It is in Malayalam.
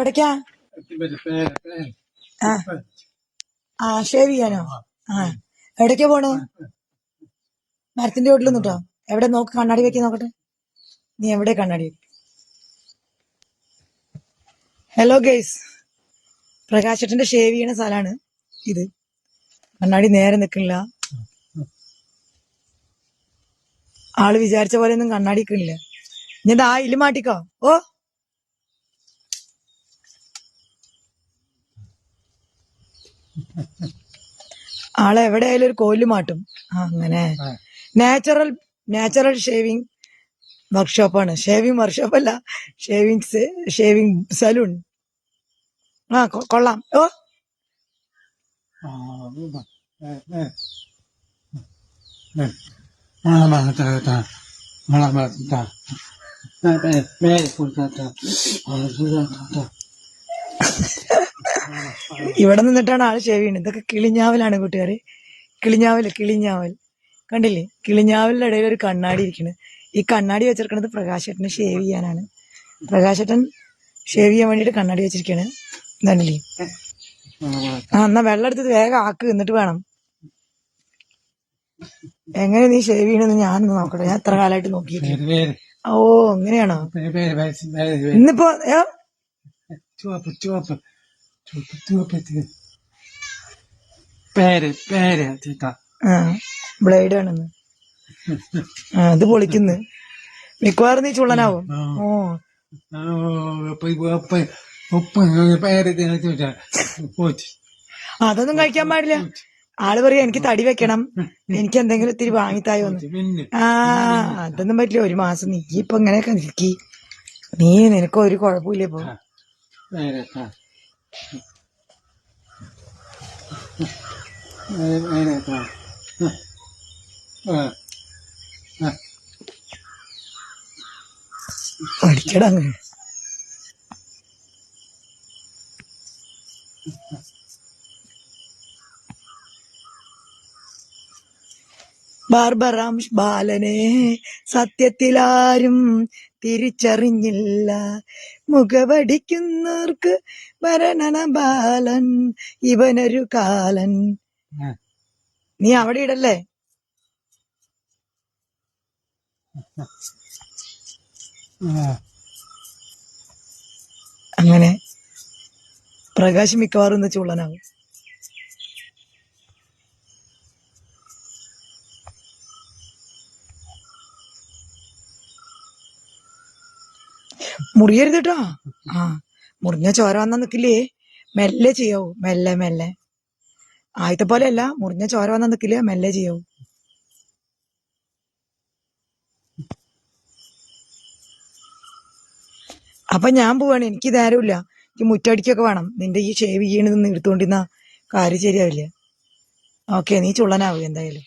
എവിടേക്കാ ആ. ഷേവ് ചെയ്യാനോ? ആ. എവിടേക്കാ പോണു? മരത്തിന്റെ ചോട്ടിൽ നിന്നിട്ടോ എവിടെ നോക്ക് കണ്ണാടി വെക്കി നോക്കട്ടെ? നീ എവിടെ കണ്ണാടി? ഹലോ ഗെയ്സ് പ്രകാശട്ടന്റെ ഷേവ് ചെയ്യണ സ്ഥലമാണ് ഇത്. കണ്ണാടി നേരെ നിൽക്കില്ല ആൾ വിചാരിച്ച പോലെ ഒന്നും കണ്ണാടി നിൽക്കില്ല ഇനി ആ ഇൽ മാട്ടിക്കോ ഓ. ആളെ എവിടെയായാലും ഒരു കോൽ മാട്ടും. അങ്ങനെ. നാച്ചുറൽ നാച്ചുറൽ ഷേവിങ് വർക്ക്ഷോപ്പാണ് ഷേവിങ് വർക്ക്ഷോപ്പ് അല്ല ഷേവിംഗ് ഷേവിങ് സലൂൺ ആ കൊള്ളാം. ഓ. ആ ഇവിടെ നിന്നിട്ടാണ് ആൾ ഷേവ് ചെയ്യുന്നത്. ഇതൊക്കെ കിളിഞ്ഞാവലാണ് കൂട്ടുകാര്. കിളിഞ്ഞാവൽ കിളിഞ്ഞാവൽ. കണ്ടില്ലേ? കിളിഞ്ഞാവലിന്റെ ഇടയിൽ ഒരു കണ്ണാടി ഇരിക്കുന്നത് ഈ കണ്ണാടി വെച്ചിരിക്കുന്നത് പ്രകാശേട്ടനെ ഷേവ് ചെയ്യാനാണ്. പ്രകാശേട്ടൻ ഷേവ് ചെയ്യാൻ വേണ്ടിയിട്ട് കണ്ണാടി വെച്ചിരിക്കുകയാണ് കണ്ടില്ലേ? ആ എന്നാ വെള്ളം എടുത്തത് വേഗം ആക്ക് എന്നിട്ട് വേണം. എങ്ങനെ നീ ഷേവ് ചെയ്യണമെന്ന് ഞാൻ നോക്കട്ടെ. ഞാൻ എത്ര കാലമായിട്ട് പേര് ഓ അങ്ങനെയാണോ പേര് ഇന്നിപ്പോ ചുവപ്പ് ചുവപ്പ്. പേര് പേര് ചേട്ടാ. ആ ബ്ലേഡ് ആണെന്ന് ആ അത് പൊളിക്കുന്നു. മിക്കവാറും നീ ചുള്ളനാവും. ഓ. അതൊന്നും കഴിക്കാൻ പാടില്ല. ആൾ പറയാ എനിക്ക് തടി വെക്കണം. എനിക്ക് എന്തെങ്കിലും ഇത്തിരി വാങ്ങിത്തായോ ആ അതൊന്നും പറ്റില്ല. ഒരു മാസം നീ ഇപ്പൊ ഇങ്ങനെയൊക്കെ നിൽക്കി. നീ നിനക്ക് ഒരു കുഴപ്പമില്ല ഇപ്പൊ. ആ പഠിക്കടാ അങ്ങ്. ബാർബറാം ബാലനെ സത്യത്തിലാരും തിരിച്ചറിഞ്ഞില്ല. മുഖവടിക്കുന്നവർക്ക് ഭരണന ബാലൻ ഇവനൊരു കാലൻ. നീ അവിടെ ഇടല്ലേ? അങ്ങനെ പ്രകാശ് മിക്കവാറും ഒന്ന് ചുള്ളനാവും മുറിയരുത് കേട്ടോ ആ മുറിഞ്ഞ ചോര വന്നാ നിക്കില്ലേ? മെല്ലെ ചെയ്യാവൂ മെല്ലെ മെല്ലെ. ആദ്യത്തെ പോലെ അല്ല മുറിഞ്ഞ ചോര വന്നാ നിക്കില്ല? മെല്ലെ ചെയ്യാവൂ അപ്പൊ ഞാൻ പോവാണ് എനിക്ക് നേരമില്ല. എനിക്ക് മുറ്റടിക്കൊക്കെ വേണം. നിന്റെ ഈ ഷേവ് ചെയ്യണത് എടുത്തുകൊണ്ടിരുന്ന കാര്യം ശരിയാവില്ല. ഓക്കെ നീ ചുള്ളനാവുക എന്തായാലും.